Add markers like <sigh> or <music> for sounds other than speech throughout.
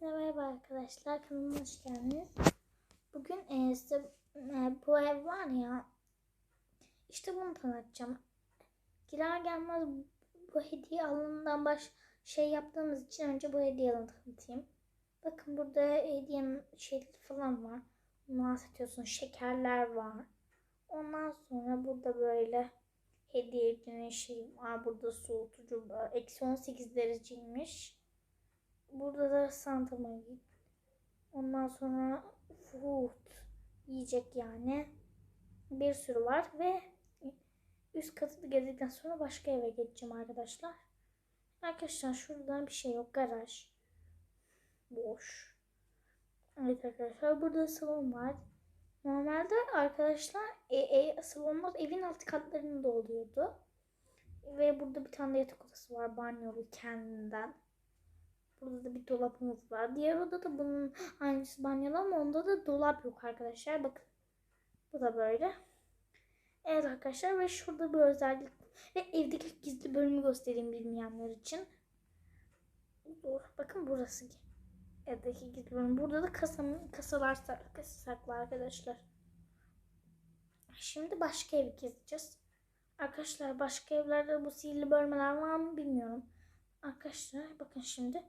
Hepinize merhaba arkadaşlar. Kanalıma hoş geldiniz. Bugün e, size e, bu ev var ya işte bunu tanıtacağım. Girer gelmez bu hediye alanından baş şey yaptığımız için önce bu hediye alanı tanıtayım. Bakın burada hediyenin şeyleri falan var. Bundan satıyorsun. Şekerler var. Ondan sonra burada böyle hediyecinin şeyi var. Burada soğutucu. Eksi 18 dereceymiş. Burada da Santa Maria. Ondan sonra food yiyecek yani. Bir sürü var ve üst katı gezdikten sonra başka eve geçeceğim arkadaşlar. Arkadaşlar şurada bir şey yok. Garaj. Boş. Evet arkadaşlar burada salon var. Normalde arkadaşlar e, e, salonlar evin alt katlarında oluyordu. Ve burada bir tane yatak odası var. Banyolu kendinden. Burada da bir dolabımız var. Diğer odada bunun aynısı banyolu ama onda da dolap yok arkadaşlar. Bakın. Bu da böyle. Evet arkadaşlar ve şurada bir özellik ve evdeki gizli bölümü göstereyim bilmeyenler için. Bakın burası evdeki gizli bölüm. Burada da kasanın, kasalar saklı arkadaşlar. Şimdi başka evi gezeceğiz. Arkadaşlar başka evlerde bu sihirli bölmeler var mı bilmiyorum. Arkadaşlar bakın şimdi.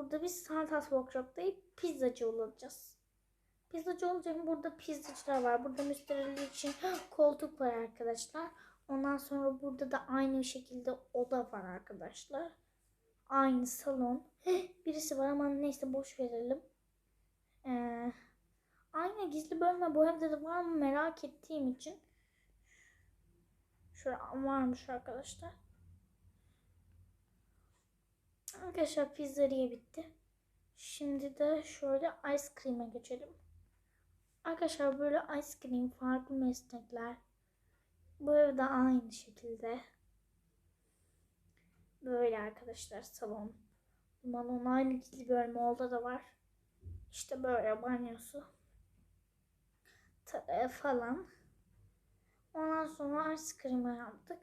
Burada biz Santas Workshop'ta pizzacı olacağız. Pizzacı olacağım. Burada pizzacılar var. Burada müşteriler için <gasps> koltuk var arkadaşlar. Ondan sonra burada da aynı şekilde oda var arkadaşlar. Aynı salon. <gasps> Birisi var ama neyse boş verelim. Ee, aynı gizli bölme bu evde de var mı merak ettiğim için. Şurada varmış arkadaşlar. Arkadaşlar pizzeriye bitti. Şimdi de şöyle ice cream'e geçelim. Arkadaşlar böyle ice cream farklı meslekler. Bu evde aynı şekilde. Böyle arkadaşlar salon. Malon aynı gizli bölme oldu da var. İşte böyle banyosu. Ta- falan. Ondan sonra ice cream yaptık.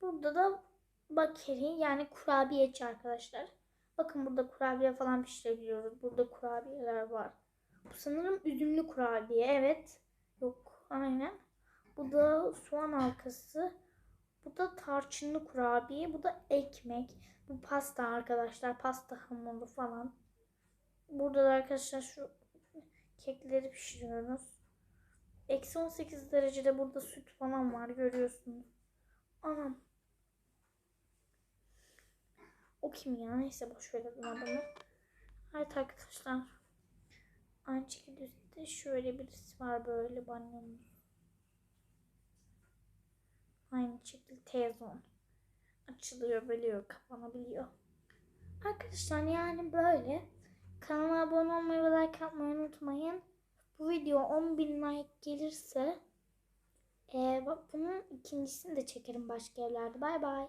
Burada da bakeri yani kurabiyeci arkadaşlar. Bakın burada kurabiye falan pişirebiliyoruz. Burada kurabiyeler var. Bu sanırım üzümlü kurabiye. Evet. Yok. Aynen. Bu da soğan halkası. Bu da tarçınlı kurabiye. Bu da ekmek. Bu pasta arkadaşlar. Pasta hamuru falan. Burada da arkadaşlar şu kekleri pişiriyoruz. Eksi 18 derecede burada süt falan var görüyorsunuz. Anam. O kim ya? Neyse boş verelim adamı. Evet arkadaşlar. Aynı şekilde üstte şöyle birisi var böyle banyomuz. Aynı şekilde televizyon. Açılıyor, bölüyor, kapanabiliyor. Arkadaşlar yani böyle. Kanala abone olmayı ve like atmayı unutmayın. Bu video 10.000 like gelirse e, bak bunun ikincisini de çekerim başka yerlerde. Bay bay.